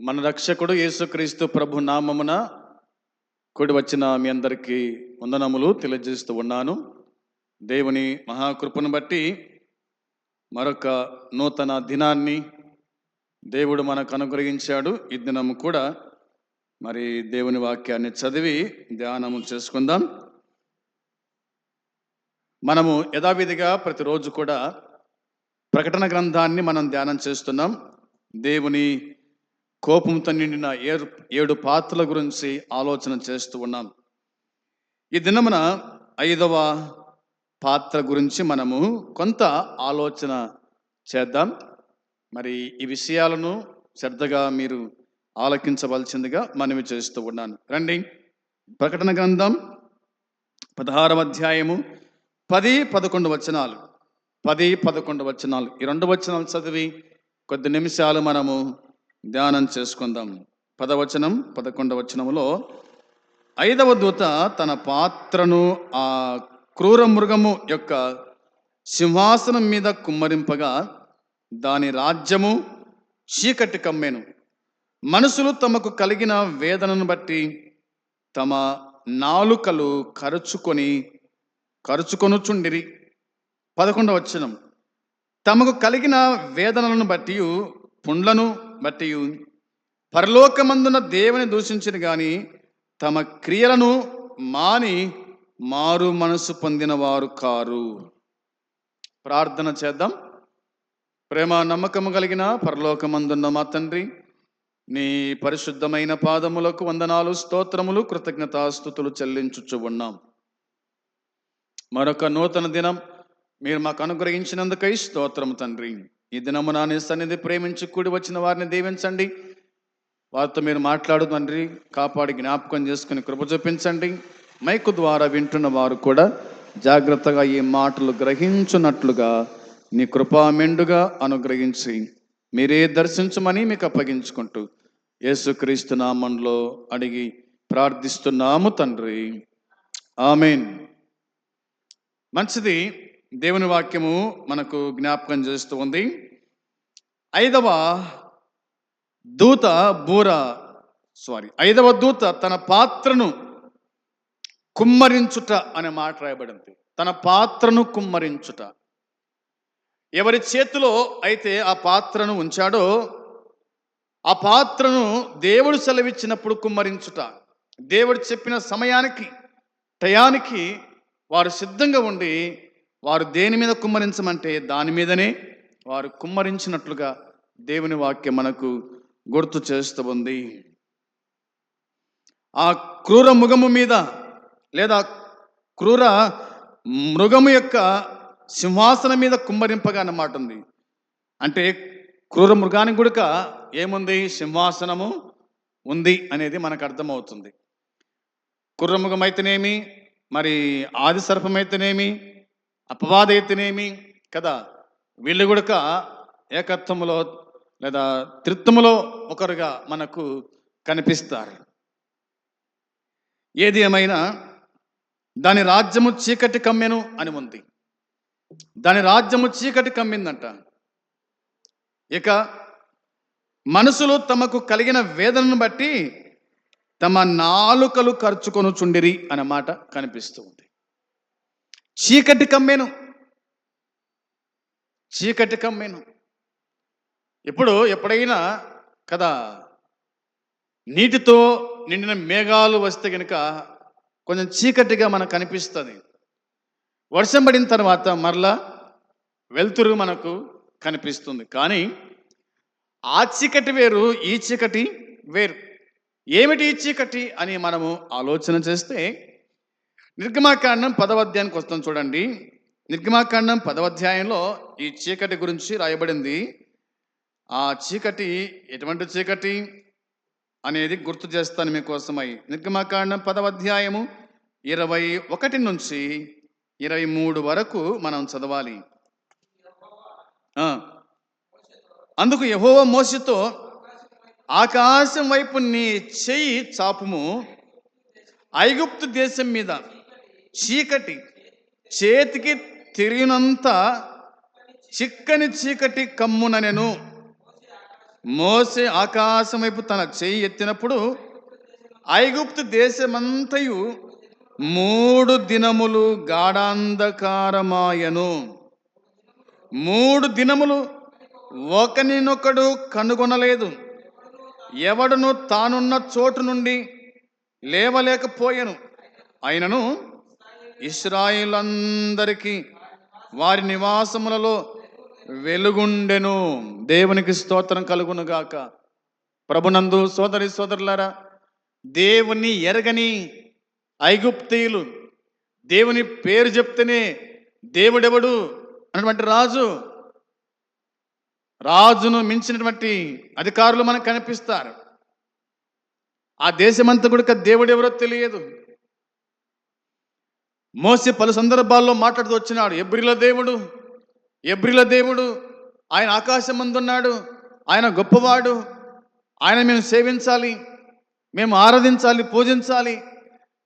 మన రక్షకుడు యేసుక్రీస్తు ప్రభు నామమున కూడి వచ్చిన మీ అందరికీ వందనములు తెలియజేస్తూ ఉన్నాను. దేవుని మహాకృపను బట్టి మరొక నూతన దినాన్ని దేవుడు మనకు అనుగ్రహించాడు. ఈ దినము కూడా మరి దేవుని వాక్యాన్ని చదివి ధ్యానము చేసుకుందాం. మనము యథావిధిగా ప్రతిరోజు కూడా ప్రకటన గ్రంథాన్ని మనం ధ్యానం చేస్తున్నాం. దేవుని కోపంతో నిండిన ఏడు ఏడు పాత్రల గురించి ఆలోచన చేస్తూ ఉన్నాం. ఈ దినమున ఐదవ పాత్ర గురించి మనము కొంత ఆలోచన చేద్దాం. మరి ఈ విషయాలను శ్రద్ధగా మీరు ఆలకించవలసిందిగా మనవి చేస్తూ ఉన్నాను. రండి. ప్రకటన గ్రంథం పదహారవ అధ్యాయము పది పదకొండు వచనాలు. పది పదకొండు వచనాలు. ఈ రెండు వచనాలు చదివి కొద్ది నిమిషాలు మనము ధ్యానం చేసుకుందాం. పదవచనం పదకొండవ వచనములో ఐదవ దూత తన పాత్రను ఆ క్రూర మృగము యొక్క సింహాసనం మీద కుమ్మరింపగా దాని రాజ్యము చీకటి కమ్మేను. మనుషులు తమకు కలిగిన వేదనను బట్టి తమ నాలుకలు కరుచుకొని కరుచుకొనుచుండిరి. పదకొండవచనం తమకు కలిగిన వేదనలను బట్టి పుండ్లను బట్టి పరలోకమందున దేవుని దూషించిన గాని తమ క్రియలను మాని మారు మనసు పొందిన వారు కారు. ప్రార్థన చేద్దాం. ప్రేమ నమ్మకము కలిగిన పరలోకమందున్న మా తండ్రి నీ పరిశుద్ధమైన పాదములకు వందనాలు స్తోత్రములు కృతజ్ఞతాస్థుతులు చెల్లించుచు ఉన్నాం. మరొక నూతన దినం మీరు మాకు అనుగ్రహించినందుకై స్తోత్రము తండ్రి. ఈ దినము నీ సన్నిధి ప్రేమించి కూడి వచ్చిన వారిని దీవించండి. వారితో మీరు మాట్లాడు తండ్రి కాపాడి జ్ఞాపకం చేసుకుని కృప చూపించండి. మైకు ద్వారా వింటున్న వారు కూడా జాగ్రత్తగా ఈ మాటలు గ్రహించున్నట్లుగా నీ కృపా మెండుగా అనుగ్రహించి మీరే దర్శించమని మీకు అప్పగించుకుంటూ యేసుక్రీస్తు నామంలో అడిగి ప్రార్థిస్తున్నాము తండ్రి. ఆమెన్. మంచిది దేవుని వాక్యము మనకు జ్ఞాపకం చేస్తూ ఉంది. ఐదవ దూత బూర సారీ ఐదవ దూత తన పాత్రను కుమ్మరించుట అనే మాట రాయబడింది. తన పాత్రను కుమ్మరించుట. ఎవరి చేతిలో అయితే ఆ పాత్రను ఉంచాడో ఆ పాత్రను దేవుడు సెలవిచ్చినప్పుడు కుమ్మరించుట. దేవుడు చెప్పిన సమయానికి టయానికి వారు సిద్ధంగా ఉండి వారు దేని మీద కుమ్మరించమంటే దాని మీదనే వారు కుమ్మరించినట్లుగా దేవుని వాక్యం మనకు గుర్తు చేస్తూ ఉంది ఆ క్రూర మృగము మీద లేదా క్రూర మృగము యొక్క సింహాసనం మీద కుమ్మరింపగా అన్నమాట ఉంది. అంటే క్రూర మృగానికి గుడక ఏముంది? సింహాసనము ఉంది అనేది మనకు అర్థమవుతుంది. కుర్రమృగం అయితేనేమి మరి ఆది సర్పమైతేనేమి? అపవాద అయితేనేమి కదా. వీళ్ళు కూడక ఏకత్వములో లేదా త్రిత్వములో ఒకరుగా మనకు కనిపిస్తారు. ఏది ఏమైనా దాని రాజ్యము చీకటి కమ్మెను అని ఉంది. దాని రాజ్యము చీకటి కమ్మిందంట. ఇక మనసులు తమకు కలిగిన వేదనను బట్టి తమ నాలుకలు ఖర్చుకొని చుండిరి కనిపిస్తుంది చీకటి కమ్మెను. చీకటి కమ్మెను. ఇప్పుడు ఎప్పుడైనా కదా నీటితో నిండిన మేఘాలు వస్తే కనుక కొంచెం చీకటిగా మనకు కనిపిస్తుంది వర్షం పడిన తర్వాత మరలా వెలుతురు మనకు కనిపిస్తుంది. కానీ ఆ చీకటి వేరు ఈ చీకటి వేరు. ఏమిటి ఈ చీకటి అని మనము ఆలోచన చేస్తే నిర్గమాకాండం పదవ అధ్యాయానికి వస్తాం చూడండి. నిర్గమాకాండం పదవ అధ్యాయంలో ఈ చీకటి గురించి రాయబడింది. ఆ చీకటి ఎటువంటి చీకటి అనేది గుర్తు చేస్తాను మీకోసమై. నిర్గమాకాండం పదవ అధ్యాయము ఇరవై ఒకటి నుంచి ఇరవై మూడు వరకు మనం చదవాలి. అందుకు యహోవ మోసతో ఆకాశం వైపు నీ చెయ్యి చాపుము ఐగుప్తు దేశం మీద చీకటి చేతికి తిరిగినంత చిక్కని చీకటి కమ్ముననెను మోసే ఆకాశం వైపు తన చేయి ఎత్తినప్పుడు ఐగుప్తు దేశమంతయు మూడు దినములు గాఢాంధకారమాయను. మూడు దినములు ఒకనినొకడు కనుగొనలేదు. ఎవడును తానున్న చోటు నుండి లేవలేకపోయెను. అయినను ఇస్రాయిలందరికీ వారి నివాసములలో వెలుగుండెను. దేవునికి స్తోత్రం కలుగునుగాక. ప్రభునందు సోదరి సోదరులారా దేవుని ఎరగని ఐగుప్తీయులు దేవుని పేరు చెప్తేనే దేవుడెవడు అన్నటువంటి రాజు. రాజును మించినటువంటి అధికారులు మనకు కనిపిస్తారు. ఆ దేశమంతా కూడా దేవుడెవరో తెలియదు. మోసే పలు సందర్భాల్లో మాట్లాడుతూ వచ్చినాడు ఎబ్రిల దేవుడు ఎబ్రిల దేవుడు ఆయన ఆకాశం ముందున్నాడు ఆయన గొప్పవాడు ఆయన మేము సేవించాలి మేము ఆరాధించాలి పూజించాలి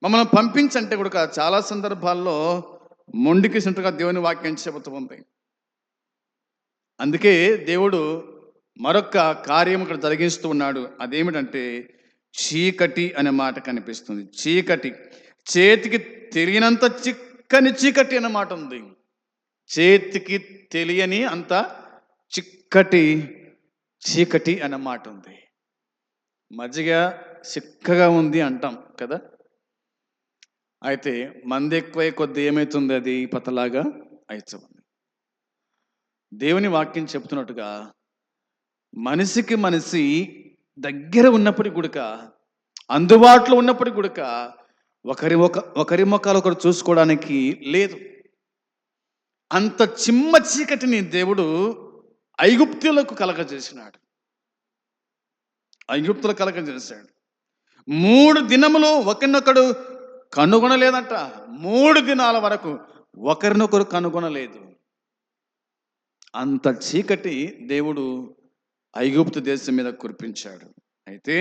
మమ్మల్ని పంపించంటే కూడా చాలా సందర్భాల్లో మొండికి దేవుని వాక్యం చెబుతూ ఉంది. అందుకే దేవుడు మరొక కార్యం ఇక్కడ జరిగిస్తూ ఉన్నాడు. అదేమిటంటే చీకటి అనే మాట కనిపిస్తుంది. చీకటి. చేతికి తెలియనంత చిక్కని చీకటి అన్నమాట ఉంది. చేతికి తెలియని అంత చిక్కటి చీకటి అన్నమాట ఉంది. మజ్జిగ చిక్కగా ఉంది అంటాం కదా? అయితే మంది ఎక్కువై కొద్ది ఏమవుతుంది అది? పతలాగా అవుతుంది దేవుని వాక్యం చెప్తున్నట్టుగా మనిషికి మనిషి దగ్గర ఉన్నప్పటికి గుడక అందుబాటులో ఉన్నప్పటికి గుడక ఒకరి ఒక ఒకరి ముఖాలు ఒకరు చూసుకోవడానికి లేదు. అంత చిమ్మ చీకటిని దేవుడు ఐగుప్తులకు కలగజేసినాడు ఐగుప్తులు కలగజేశాడు మూడు దినములు ఒకరినొకడు కనుగొనలేదంట. మూడు దినాల వరకు ఒకరినొకరు కనుగొనలేదు. అంత చీకటి దేవుడు ఐగుప్తు దేశం మీద కురిపించాడు. అయితే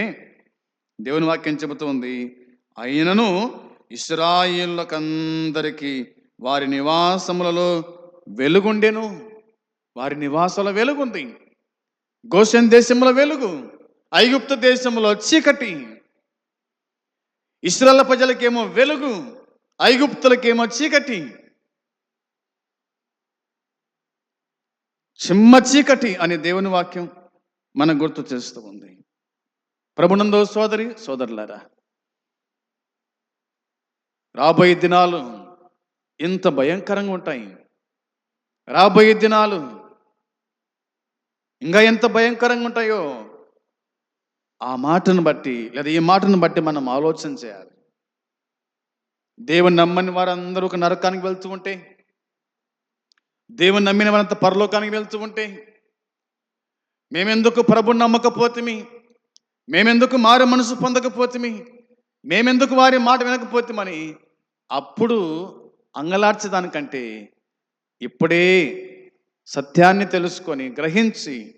దేవుని వాక్యం చెబుతోంది అయినను ఇస్రాయిల్లకందరికీ వారి నివాసములలో వెలుగుండెను. వారి నివాసాల వెలుగుంది. గోసెన్ దేశంలో వెలుగు ఐగుప్త దేశంలో చీకటి. ఇస్రాల ప్రజలకేమో వెలుగు ఐగుప్తులకేమో చీకటి. చిమ్మ చీకటి అనే దేవుని వాక్యం మనం గుర్తు చేస్తూ ఉంది. ప్రభునందో సోదరి సోదరులారా రాబోయే దినాలు ఇంత భయంకరంగా ఉంటాయి. రాబోయే దినాలు ఇంకా ఎంత భయంకరంగా ఉంటాయో ఆ మాటను బట్టి లేదా ఈ మాటను బట్టి మనం ఆలోచన చేయాలి. దేవుని నమ్మని వారందరూ ఒక నరకానికి వెళ్తూ ఉంటే దేవుని నమ్మిన వారంతా పరలోకానికి వెళ్తూ ఉంటే మేమెందుకు ప్రభుని నమ్మకపోతుమి? మేమెందుకు మారు మనసు పొందకపోతుమి? మేమెందుకు వారి మాట వినకపోతుమని అప్పుడు అంగలార్చేదానికంటే ఇప్పుడే సత్యాన్ని తెలుసుకొని గ్రహించి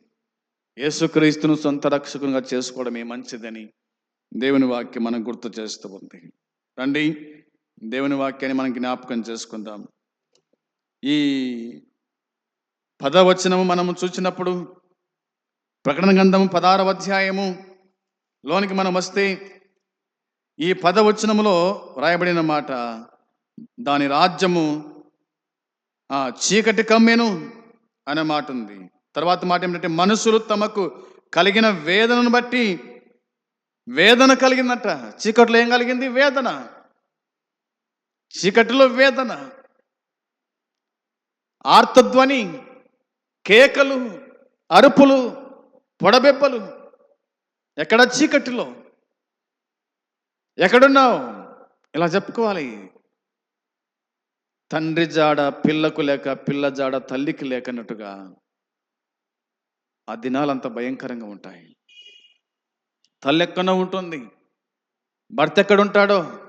యేసుక్రీస్తును సొంత రక్షకునిగా చేసుకోవడమే మంచిదని దేవుని వాక్యం మనం గుర్తు చేస్తూ ఉంది. రండి దేవుని వాక్యాన్ని మనం జ్ఞాపకం చేసుకుందాం. ఈ పదవచనము మనము చూసినప్పుడు ప్రకటన గ్రంథము పదారవ అధ్యాయము లోనికి మనం వస్తే ఈ పదవచనములో వ్రాయబడిన మాట దాని రాజ్యము చీకటి కమ్మెను అనే మాట ఉంది. తర్వాత మాట ఏమిటంటే మనుషులు తమకు కలిగిన వేదనను బట్టి వేదన కలిగిందట. చీకట్లో ఏం కలిగింది? వేదన. చీకటిలో వేదన. ఆర్తధ్వని కేకలు అరుపులు పొడబెప్పలు ఎక్కడ చీకటిలో? ఎక్కడున్నావు? ఇలా చెప్పుకోవాలి. తండ్రి జాడ పిల్లకు లేక పిల్ల జాడ తల్లికి లేకన్నట్టుగా ఆ దినాలు అంత భయంకరంగా ఉంటాయి. తల్లి ఎక్కడో ఉంటుంది. భర్త ఎక్కడుంటాడో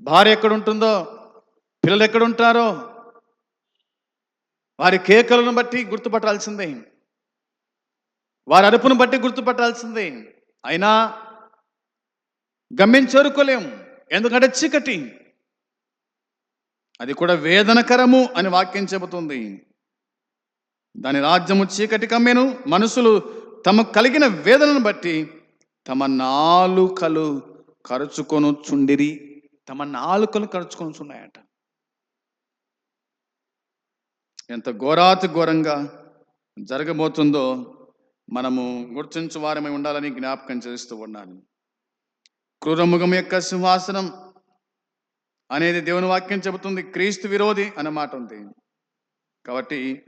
భార్య ఎక్కడుంటుందో పిల్లలు ఎక్కడుంటారో వారి కేకలను బట్టి గుర్తుపట్టాల్సిందే. వారి అరుపును బట్టి గుర్తుపట్టాల్సిందే. అయినా గమ్యం చేరుకోలేం ఎందుకంటే చీకటి. అది కూడా వేదనకరము అని వాక్యం చెబుతుంది. దాని రాజ్యము చీకటి కమ్మెను మనుషులు తమకు కలిగిన వేదనను బట్టి తమ నాలుకలు కరుచుకొని చుండిరి. తమ నాలుకలు కరుచుకొని చున్నాయట. ఎంత ఘోరాతి ఘోరంగా జరగబోతుందో మనము గుర్తించు వారమై ఉండాలని జ్ఞాపకం చేస్తూ ఉన్నాను. క్రూరముఖం యొక్క సింహాసనం అనేది దేవుని వాక్యం చెబుతుంది. క్రీస్తు విరోధి అనే మాట ఉంది. కాబట్టి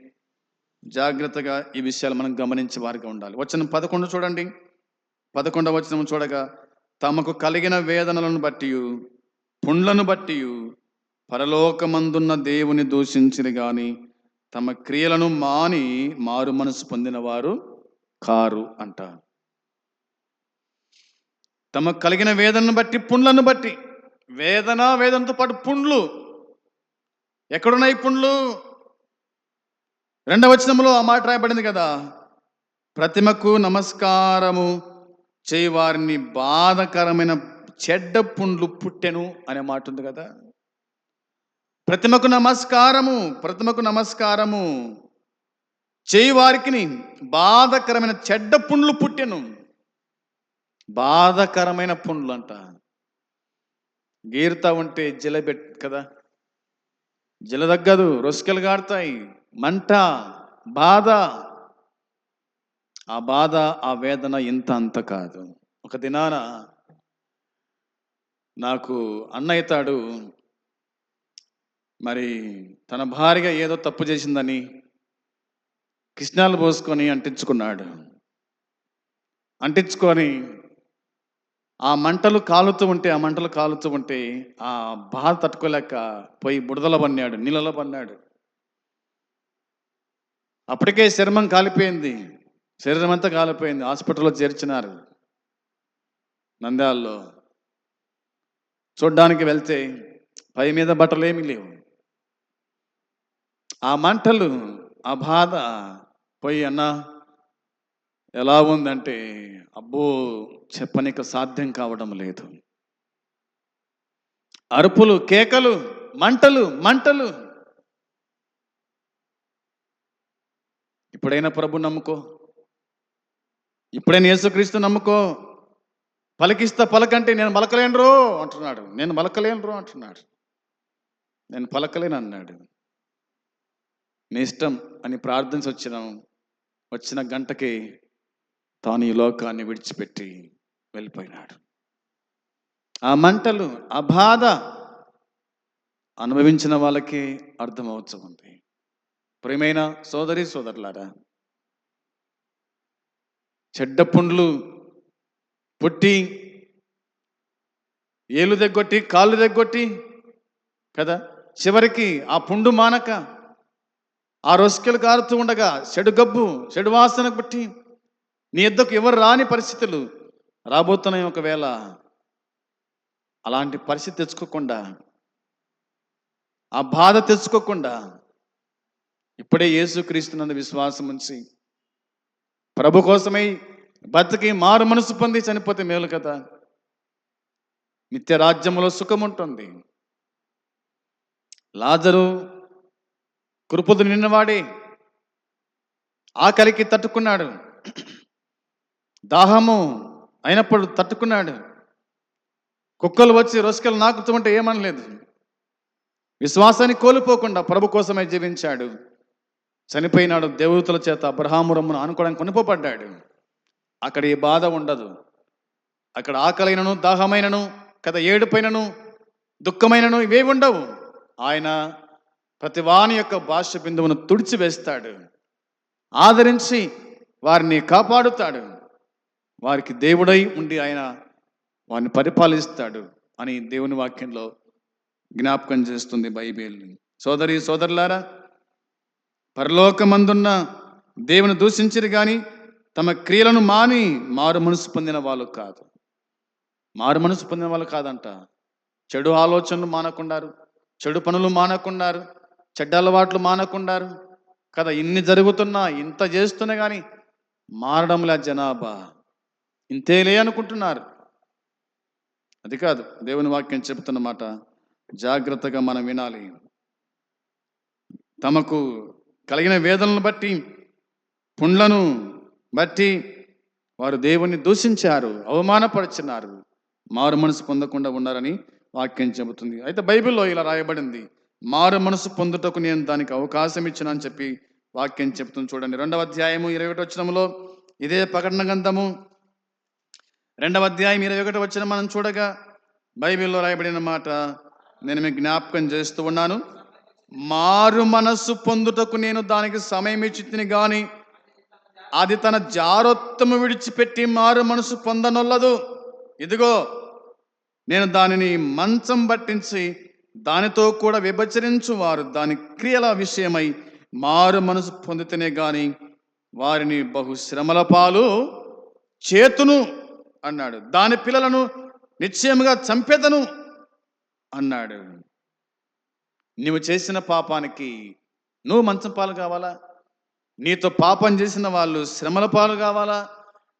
జాగ్రత్తగా ఈ విషయాలు మనం గమనించే వారిగా ఉండాలి. వచ్చిన పదకొండు చూడండి. పదకొండవ వచనం చూడగా తమకు కలిగిన వేదనలను బట్టి పుండ్లను బట్టి పరలోకమందున్న దేవుని దూషించిన గాని తమ క్రియలను మాని మారు మనసు పొందిన వారు కారు అంటారు. తమకు కలిగిన వేదనను బట్టి పుండ్లను బట్టి వేదన వేదనతో పాటు పుండ్లు. ఎక్కడున్నాయి పుండ్లు? రెండవ వచనంలో ఆ మాట రాయబడింది కదా ప్రతిమకు నమస్కారము చేయి వారిని బాధకరమైన చెడ్డ పుండ్లు పుట్టెను అనే మాట ఉంది కదా. ప్రతిమకు నమస్కారము ప్రతిమకు నమస్కారము చేయి వారికి బాధకరమైన చెడ్డ పుండ్లు పుట్టెను. బాధకరమైన పుండ్లు అంట గీరుతా ఉంటే జిలబెట్ కదా? జిల తగ్గదు రొసుకలు గారుతాయి మంట బాధ. ఆ బాధ ఆ వేదన ఇంత అంత కాదు. ఒక దినాన నాకు అన్న అవుతాడు మరి తన భార్య ఏదో తప్పు చేసిందని కృష్ణాలు పోసుకొని అంటించుకున్నాడు. అంటించుకొని ఆ మంటలు కాలుతూ ఉంటే ఆ మంటలు కాలుతూ ఉంటే ఆ బాధ తట్టుకోలేక పోయి బుడదల పన్నాడు నీళ్ళలో పన్నాడు. అప్పటికే శర్మం కాలిపోయింది. శరీరం అంతా కాలిపోయింది. హాస్పిటల్లో చేర్చినారు. నంద్యాలలో. చూడ్డానికి వెళ్తే పై మీద బట్టలు ఏమీ లేవు. ఆ మంటలు ఆ బాధ పోయి అన్నా ఎలా ఉందంటే అబ్బో చెప్పనిక సాధ్యం కావడం లేదు. అరుపులు కేకలు మంటలు మంటలు. ఇప్పుడైనా ప్రభు నమ్ముకో. ఇప్పుడైనా యేసుక్రీస్తు నమ్ముకో. పలికిస్తా పలకంటే నేను పలకలేనురో అంటున్నాడు. నేను పలకలేనురో అంటున్నాడు. నేను పలకలేను అన్నాడు. నీ ఇష్టం అని ప్రార్థించి వచ్చినాం వచ్చిన గంటకి తాను ఈ లోకాన్ని విడిచిపెట్టి వెళ్ళిపోయినాడు. ఆ మంటలు ఆ బాధ అనుభవించిన వాళ్ళకి అర్థమవచ్చు ఉంది. ప్రియమైన సోదరి సోదరులారా చెడ్డ పుండ్లు పుట్టి ఏలు దగ్గొట్టి కాళ్ళు దగ్గొట్టి కదా చివరికి ఆ పుండు మానక ఆ రొసుకెలు కారుతూ ఉండగా చెడు గబ్బు చెడు వాసన పుట్టి నీ ఎద్దకు ఎవరు రాని పరిస్థితులు రాబోతున్నాయి ఒకవేళ. అలాంటి పరిస్థితి తెచ్చుకోకుండా ఆ బాధ తెచ్చుకోకుండా ఇప్పుడే యేసుక్రీస్తునందు విశ్వాసం ఉంచి ప్రభు కోసమై బతికి మారు మనసు పొంది చనిపోతే మేలు కదా. నిత్య రాజ్యములో సుఖం ఉంటుంది. లాజరు కృపదు నిన్నవాడే ఆకలికి తట్టుకున్నాడు. దాహము అయినప్పుడు తట్టుకున్నాడు. కుక్కలు వచ్చి రొసుకలు నాకుతుంటే ఏమనలేదు. విశ్వాసాన్ని కోల్పోకుండా ప్రభు కోసమే జీవించాడు. చనిపోయినాడు దేవతల చేత అబ్రహామురమ్మును అనుకోవడానికి కొనిపోబడ్డాడు అక్కడ ఈ బాధ ఉండదు. అక్కడ ఆకలైనను దాహమైనను కథ ఏడుపైనను దుఃఖమైనను ఇవేవి ఉండవు. ఆయన ప్రతి వాని యొక్క భాష బిందువును తుడిచివేస్తాడు. ఆదరించి వారిని కాపాడుతాడు. వారికి దేవుడై ఉండి ఆయన వారిని పరిపాలిస్తాడు అని దేవుని వాక్యంలో జ్ఞాపకం చేస్తుంది బైబిల్ సోదరి సోదరులారా పరలోకమందున్న దేవుని దూషించరు కానీ తమ క్రియలను మాని మారు మనసు పొందిన వాళ్ళు కాదు. మారు మనసు పొందిన వాళ్ళు కాదంట. చెడు ఆలోచనలు మానకుండారు చెడు పనులు మానకుండారు చెడ్డ అలవాట్లు మానకుండారు. కదా ఇన్ని జరుగుతున్నా ఇంత చేస్తున్నా కానీ మారడంలే జనాభా. ఇంతేలే అనుకుంటున్నారు. అది కాదు దేవుని వాక్యం చెబుతున్నమాట జాగ్రత్తగా మనం వినాలి. తమకు కలిగిన వేదనలను బట్టి పుండ్లను బట్టి వారు దేవుణ్ణి దూషించారు అవమానపరిచినారు మారు మనసు పొందకుండా ఉన్నారని వాక్యం చెబుతుంది. అయితే బైబిల్లో ఇలా రాయబడింది మారు మనసు పొందుటకు నేను దానికి అవకాశం ఇచ్చిన అని చెప్పి వాక్యం చెబుతుంది. చూడండి రెండవ అధ్యాయము ఇరవై ఒకటి వచ్చినంలో ఇదే ప్రకటన గ్రంథము రెండవ అధ్యాయం ఇరవై ఒకటి వచ్చిన మనం చూడగా బైబిల్లో రాయబడిన మాట నేను మీకు జ్ఞాపకం చేస్తూ ఉన్నాను. మారు మనస్సు పొందుటకు నేను దానికి సమయం ఇచ్చితిని కానీ గాని అది తన జారొత్తము విడిచిపెట్టి మారు మనసు పొందనొల్లదు. ఇదిగో నేను దానిని మంచం పట్టించి దానితో కూడా విభచరించు వారు. దాని క్రియల విషయమై మారు మనసు పొందితేనే గాని వారిని బహుశ్రమల పాలు చేతును అన్నాడు. దాని పిల్లలను నిశ్చయముగా చంపేదను అన్నాడు. నువ్వు చేసిన పాపానికి నువ్వు మంచం పాలు కావాలా? నీతో పాపం చేసిన వాళ్ళు శ్రమల పాలు కావాలా?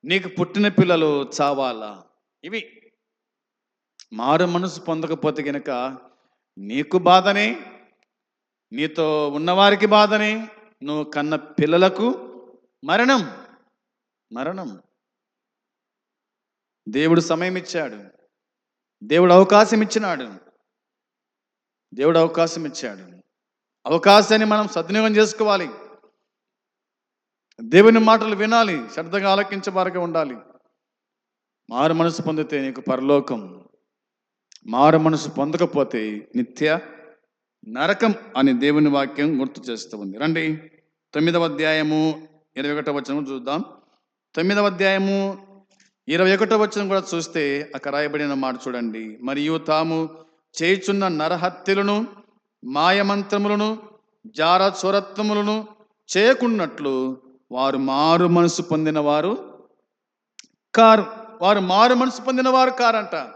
నీకు పుట్టిన పిల్లలు చావాలా? ఇవి మారు మనసు పొందకపోతే గనక నీకు బాధనే నీతో ఉన్నవారికి బాధనే నువ్వు కన్న పిల్లలకు మరణం మరణం. దేవుడు సమయం ఇచ్చాడు దేవుడు అవకాశం ఇచ్చినాడు దేవుడు అవకాశం ఇచ్చాడు అవకాశాన్ని మనం సద్వినియోగం చేసుకోవాలి. దేవుని మాటలు వినాలి. శ్రద్ధగా ఆలకించే ఉండాలి. మారు మనసు పొందితే నీకు పరలోకం. మారు మనసు పొందకపోతే నిత్య నరకం అని దేవుని వాక్యం గుర్తు చేస్తూ ఉంది. రండి. తొమ్మిదవ అధ్యాయము ఇరవై ఒకటవ వచనం చూద్దాం. తొమ్మిదవ అధ్యాయము ఇరవై ఒకటో వచ్చిన కూడా చూస్తే అక్కడ రాయబడిన మాట చూడండి. మరియు తాము చేయుచున్న నరహత్యలను మాయమంత్రములను జార చోరత్వములను చేయకున్నట్లు వారు మారు మనసు పొందిన వారు కారు వారు మారు మనసు పొందిన వారు కారంట.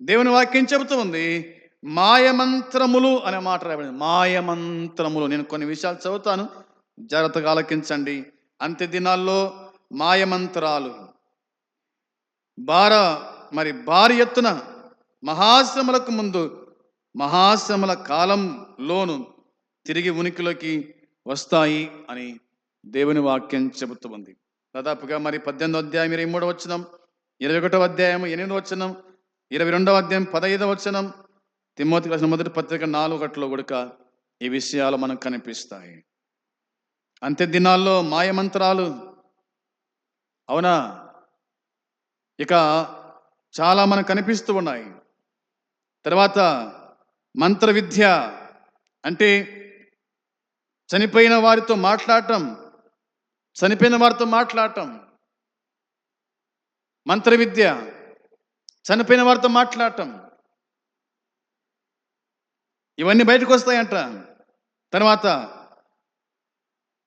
దేవుని వాక్యం చెబుతూ ఉంది మాయమంత్రములు అనే మాట రాయబడింది. మాయమంత్రములు నేను కొన్ని విషయాలు చదువుతాను జాగ్రత్తగా ఆలకించండి. అంత్య దినాల్లో మాయమంత్రాలు భార మరి భారీ ఎత్తున మహాశ్రమలకు ముందు మహాశ్రమల కాలంలోను తిరిగి ఉనికిలోకి వస్తాయి అని దేవుని వాక్యం చెబుతూ ఉంది. దాదాపుగా మరి పద్దెనిమిదో అధ్యాయం ఇరవై మూడో వచనం ఇరవై ఒకటో అధ్యాయం ఎనిమిదో వచనం ఇరవై రెండవ అధ్యాయం పదహైదవ వచనం తిమ్మోతి రాసిన మొదటి పత్రిక నాలుగు గంటలో ఈ విషయాలు మనకు కనిపిస్తాయి. అంత్య దినాల్లో మాయమంత్రాలు అవునా? ఇక చాలా మనకు కనిపిస్తూ ఉన్నాయి. తర్వాత మంత్ర విద్య అంటే చనిపోయిన వారితో మాట్లాడటం చనిపోయిన వారితో మాట్లాడటం. మంత్ర విద్య చనిపోయిన వారితో మాట్లాడటం. ఇవన్నీ బయటకు వస్తాయంట. తర్వాత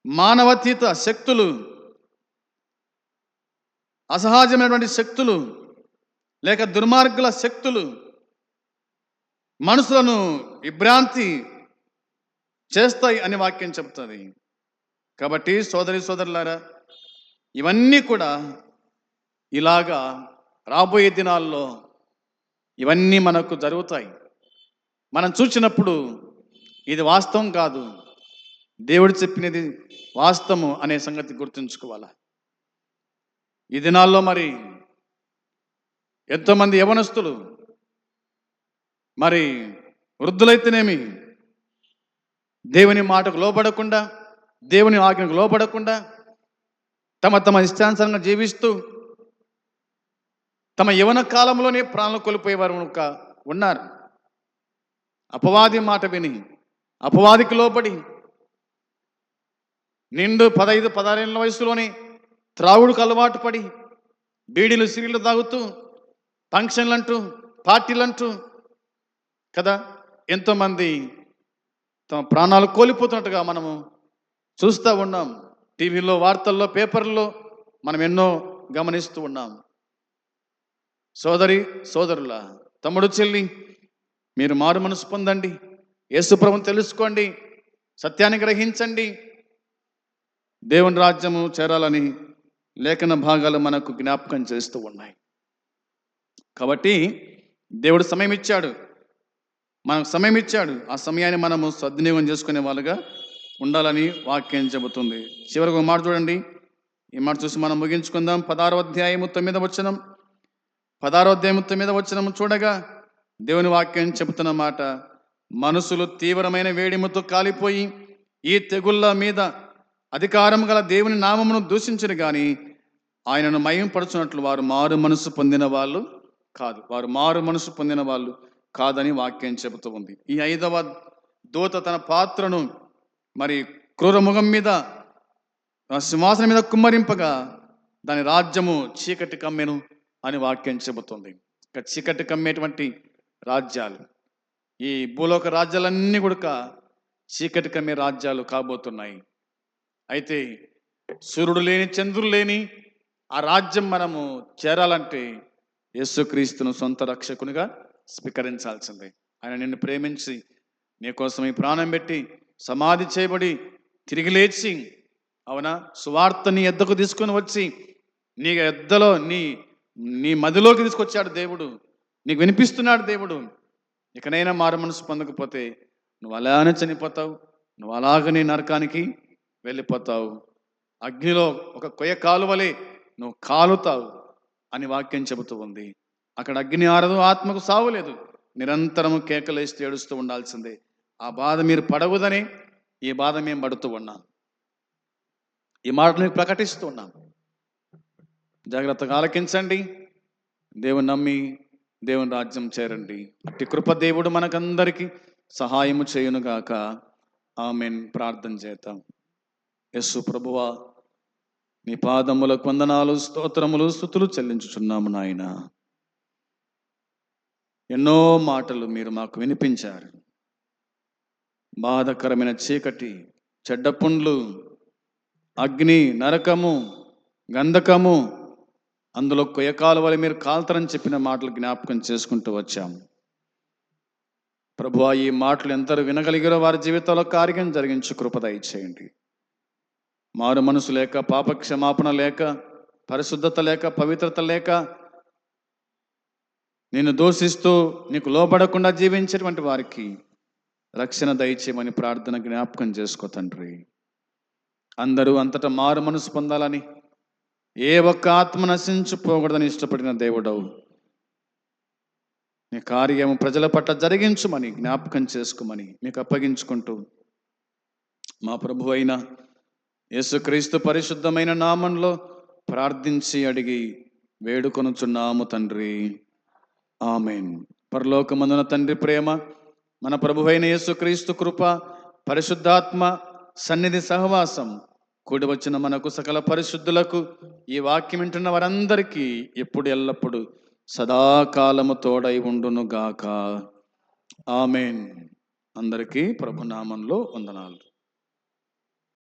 మానవతీత శక్తులు అసహజమైనటువంటి శక్తులు లేక దుర్మార్గుల శక్తులు మనుషులను విభ్రాంతి చేస్తాయి అని వాక్యం చెప్తుంది కాబట్టి సోదరి సోదరులారా ఇవన్నీ కూడా ఇలాగా రాబోయే దినాల్లో ఇవన్నీ మనకు జరుగుతాయి. మనం చూసినప్పుడు ఇది వాస్తవం కాదు. దేవుడు చెప్పినది వాస్తవము అనే సంగతి గుర్తుంచుకోవాలా? ఈ దినాల్లో మరి ఎంతోమంది యవనస్తులు మరి వృద్ధులైతేనేమి దేవుని మాటకు లోపడకుండా దేవుని ఆజ్ఞకు లోపడకుండా తమ తమ ఇష్టానుసరంగా జీవిస్తూ తమ యవన కాలంలోనే ప్రాణాలు కోల్పోయేవారు ఒక ఉన్నారు. అపవాది మాట విని అపవాదికి లోబడి నిండు పదహైదు పదహారేళ్ళ వయసులోనే త్రావుడికి అలవాటు పడి బీడీలు సిరీలు తాగుతూ ఫంక్షన్లు అంటూ పార్టీలు అంటూ కదా ఎంతోమంది తమ ప్రాణాలు కోల్పోతున్నట్టుగా మనము చూస్తూ ఉన్నాం. టీవీలో వార్తల్లో పేపర్లో మనం ఎన్నో గమనిస్తూ ఉన్నాం. సోదరి సోదరుల తమ్ముడు చెల్లి మీరు మారు మనసు పొందండి. యేసుప్రభుని తెలుసుకోండి. సత్యాన్ని గ్రహించండి. దేవుని రాజ్యము చేరాలని లేఖన భాగాలు మనకు జ్ఞాపకం చేస్తూ ఉన్నాయి. కాబట్టి దేవుడు సమయం ఇచ్చాడు మనకు సమయం ఇచ్చాడు ఆ సమయాన్ని మనము సద్వినియోగం చేసుకునే వాళ్ళుగా ఉండాలని వాక్యం చెబుతుంది. చివరికి ఒక మాట చూడండి. ఈ మాట చూసి మనం ముగించుకుందాం. పదారో అధ్యాయము తొమ్మిది వచనం. పదారో అధ్యాయము తొమ్మిది వచనం చూడగా దేవుని వాక్యం చెబుతున్న మాట మనసులు తీవ్రమైన వేడిముతో కాలిపోయి ఈ తెగుళ్ళ మీద అధికారం గల దేవుని నామమును దూషించరు కానీ ఆయనను మయంపడుచున్నట్లు వారు మారు మనసు పొందిన వాళ్ళు కాదు. వారు మారు మనసు పొందిన వాళ్ళు కాదని వాక్యం చెబుతూ ఉంది. ఈ ఐదవ దూత తన పాత్రను మరి క్రూరముఖం మీద సింహాసనం మీద కుమ్మరింపగా దాని రాజ్యము చీకటి కమ్మెను అని వాక్యం చెబుతుంది. ఇక చీకటి కమ్మేటువంటి రాజ్యాలు ఈ భూలోక రాజ్యాలన్నీ కూడా చీకటి కమ్మే రాజ్యాలు కాబోతున్నాయి. అయితే సూర్యుడు లేని చంద్రుడు లేని ఆ రాజ్యం మనము చేరాలంటే యేసుక్రీస్తును సొంత రక్షకునిగా స్వీకరించాల్సిందే. ఆయన నిన్ను ప్రేమించి నీకోసం ఈ ప్రాణం పెట్టి సమాధి చేయబడి తిరిగి లేచి అవునా? సువార్త నీ ఎద్దకు తీసుకొని వచ్చి నీ ఎద్దలో నీ నీ మదిలోకి తీసుకొచ్చాడు దేవుడు. నీకు వినిపిస్తున్నాడు దేవుడు. ఇకనైనా మారు మనసు పొందకపోతే నువ్వు అలానే చనిపోతావు. నువ్వు అలాగనే నరకానికి వెళ్ళిపోతావు. అగ్నిలో ఒక కొయ్య కాలువలే నువ్వు కాలుతావు అని వాక్యం చెబుతూ ఉంది. అక్కడ అగ్ని ఆరదు ఆత్మకు సావులేదు నిరంతరము కేకలేస్తూ ఏడుస్తూ ఉండాల్సిందే. ఆ బాధ మీరు పడవుదని ఈ బాధ మేము పడుతూ ఉన్నాం. ఈ మాటలు మీకు ప్రకటిస్తూ ఉన్నాం. జాగ్రత్తగా ఆలకించండి. దేవుని నమ్మి దేవుని రాజ్యం చేరండి. అట్టి కృప దేవుడు మనకందరికీ సహాయము చేయునుగాక. ఆమెన్. ప్రార్థన చేద్దాం. యస్సు ప్రభువా నీ పాదముల కొందనాలు స్తోత్రములు స్థుతులు చెల్లించుచున్నాము నాయన. ఎన్నో మాటలు మీరు మాకు వినిపించారు. బాధకరమైన చీకటి చెడ్డ పుండ్లు అగ్ని నరకము గంధకము అందులో కొయ్యకాల వల్ల మీరు కాల్తరం చెప్పిన మాటలు జ్ఞాపకం చేసుకుంటూ వచ్చాము. ప్రభు ఈ మాటలు ఎందరు వినగలిగారో వారి జీవితంలో కార్యం జరిగించు కృపద ఇచ్చేయండి మారు మనసు లేక పాప క్షమాపణ లేక పరిశుద్ధత లేక పవిత్రత లేక నిన్ను దూషిస్తూ నీకు లోబడకుండా జీవించేటువంటి వారికి రక్షణ దయచేయమని ప్రార్థన జ్ఞాపకం చేసుకో తండ్రి. అందరూ అంతటా మారు మనసు పొందాలని ఏ ఒక్క ఆత్మ నశించిపోకూడదని ఇష్టపడిన దేవుడవు. నీ కార్యము ప్రజల పట్ల జరిగించుమని జ్ఞాపకం చేసుకోమని మీకు అప్పగించుకుంటూ మా ప్రభు అయిన యేసుక్రీస్తు పరిశుద్ధమైన నామంలో ప్రార్థించి అడిగి వేడుకొనుచున్నాము తండ్రి. ఆమెన్. పరలోకమందున తండ్రి ప్రేమ మన ప్రభువైన యేసుక్రీస్తు కృప పరిశుద్ధాత్మ సన్నిధి సహవాసం కూడి వచ్చిన మనకు సకల పరిశుద్ధులకు ఈ వాక్యం వింటున్న వారందరికీ ఎప్పుడు ఎల్లప్పుడు సదాకాలము తోడై ఉండును గాక ఆమెన్. అందరికీ ప్రభునామంలో వందనాలు.